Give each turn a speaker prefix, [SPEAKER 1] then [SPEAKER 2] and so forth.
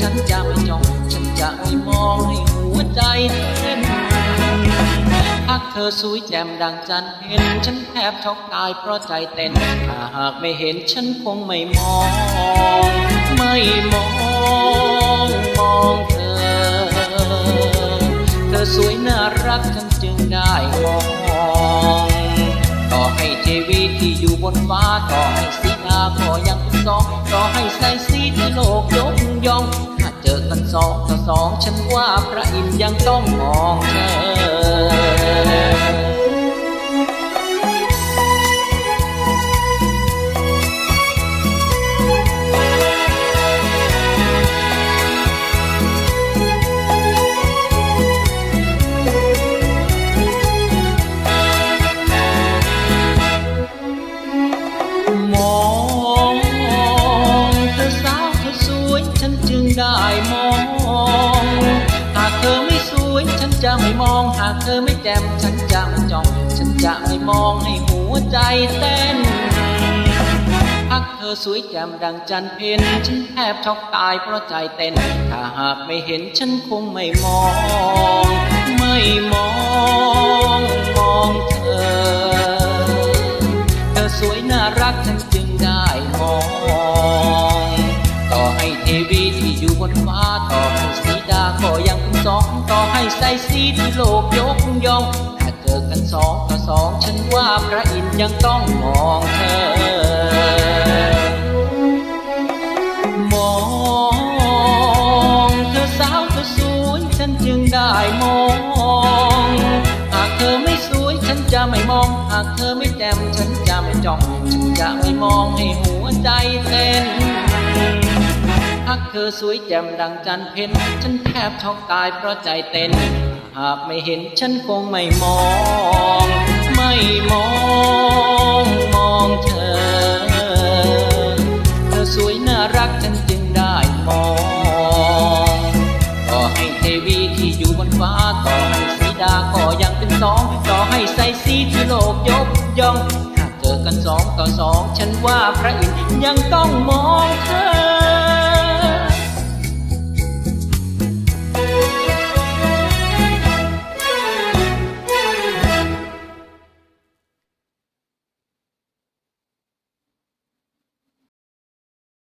[SPEAKER 1] ฉันจะไม่จ้อง ฉันจะไม่มองให้หัวใจเต้นหากเธอสวยแจ่มดังจันทร์เห็น ฉันแทบช็อกตายเพราะใจเต้น ถ้าหากไม่เห็นฉันคงไม่มอง ไม่มองมองเธอ เธอสวยน่ารักฉันจึงได้มอง อยู่บนฟ้าต่อให้สีดาก็ยังเป็นสองต่อให้ใส่สีที่โลกยกย่อง ถ้าเจอกันสองต่อสอง ฉันว่าพระอินทร์ยังต้องมองเธอ มองเธอสาวเธอสวยฉันจึงได้มอง หากเธอไม่สวยฉันจะไม่มอง หากเธอไม่แจ่มฉันจะไม่จ้อง ฉันจะไม่มองให้หัวใจเต้นหากเธอสวยแจ่มดังจันเพ็ญฉันแทบช็อกตายเพราะใจเต้น ถ้าหากไม่เห็นฉันคงไม่มอง น่ารักฉันจึงได้มอง ต่อให้เทวีที่อยู่บนฟ้าต่อให้สีดาก็ยังเป็นสองต่อให้ใส่สีที่โลกยกย่องถ้าเจอกันสองต่อสองฉันว่าพระอินทร์ยังต้องมองเธอมองเธอสาวเธอสวยฉันจึงได้มอง หากเธอไม่สวยฉันจะไม่มอง หากเธอไม่แจ่มฉัน จ้องฉันจะไม่มองให้หัวใจเต้นหากเธอสวยแจ่มดังจันเพ็ญฉันแทบช็อกตายเพราะใจเต้น หากไม่เห็นฉันคงไม่มอง ไม่มองมองเธอ เธอสวยน่ารักฉันจึงได้มองต่อให้เทวีที่อยู่บนฟ้าต่อให้สีดาก็ยังเป็นสองต่อให้ใส่สีที่โลกยกย่อง เจอกันสองต่อสอง ฉันว่าพระอินทร์ยังต้องมองเธอ